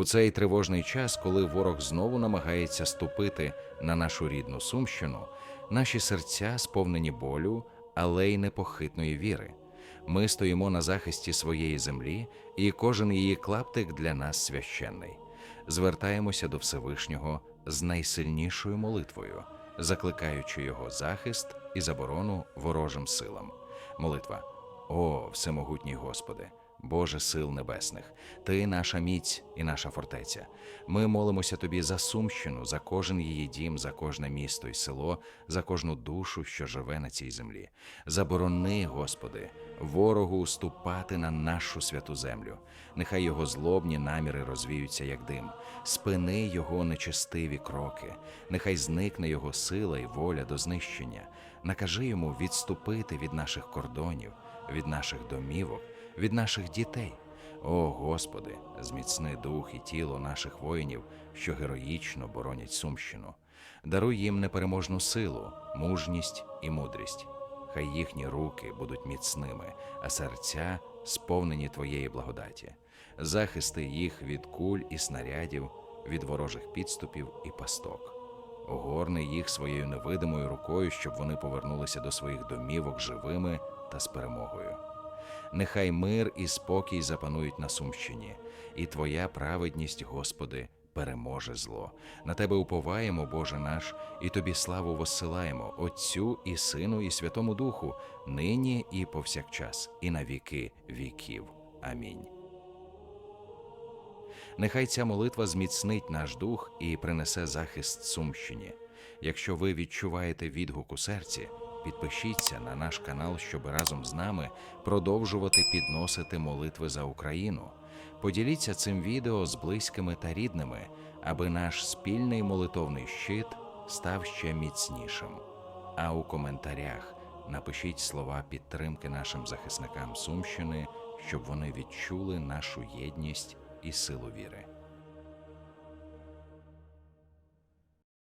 У цей тривожний час, коли ворог знову намагається ступити на нашу рідну Сумщину, наші серця сповнені болю, але й непохитної віри. Ми стоїмо на захисті своєї землі, і кожен її клаптик для нас священний. Звертаємося до Всевишнього з найсильнішою молитвою, закликаючи його захист і заборону ворожим силам. Молитва. О, всемогутній Господи, Боже сил небесних, Ти наша міць і наша фортеця. Ми молимося Тобі за Сумщину, за кожен її дім, за кожне місто і село, за кожну душу, що живе на цій землі. Заборони, Господи, ворогу ступати на нашу святу землю. Нехай його злобні наміри розвіються, як дим. Спини його нечестиві кроки, нехай зникне його сила і воля до знищення. Накажи йому відступити від наших кордонів, від наших домівок, від наших дітей. О Господи, зміцни дух і тіло наших воїнів, що героїчно боронять Сумщину. Даруй їм непереможну силу, мужність і мудрість. Хай їхні руки будуть міцними, а серця сповнені Твоєї благодаті. Захисти їх від куль і снарядів, від ворожих підступів і пасток. Огорни їх своєю невидимою рукою, щоб вони повернулися до своїх домівок живими та з перемогою. Нехай мир і спокій запанують на Сумщині, і Твоя праведність, Господи, переможе зло. На Тебе уповаємо, Боже наш, і Тобі славу воссилаємо, Отцю і Сину, і Святому Духу, нині і повсякчас, і на віки віків. Амінь. Нехай ця молитва зміцнить наш дух і принесе захист Сумщині. Якщо ви відчуваєте відгук у серці, підпишіться на наш канал, щоб разом з нами продовжувати підносити молитви за Україну. Поділіться цим відео з близькими та рідними, аби наш спільний молитовний щит став ще міцнішим. А у коментарях напишіть слова підтримки нашим захисникам Сумщини, щоб вони відчули нашу єдність і силу віри.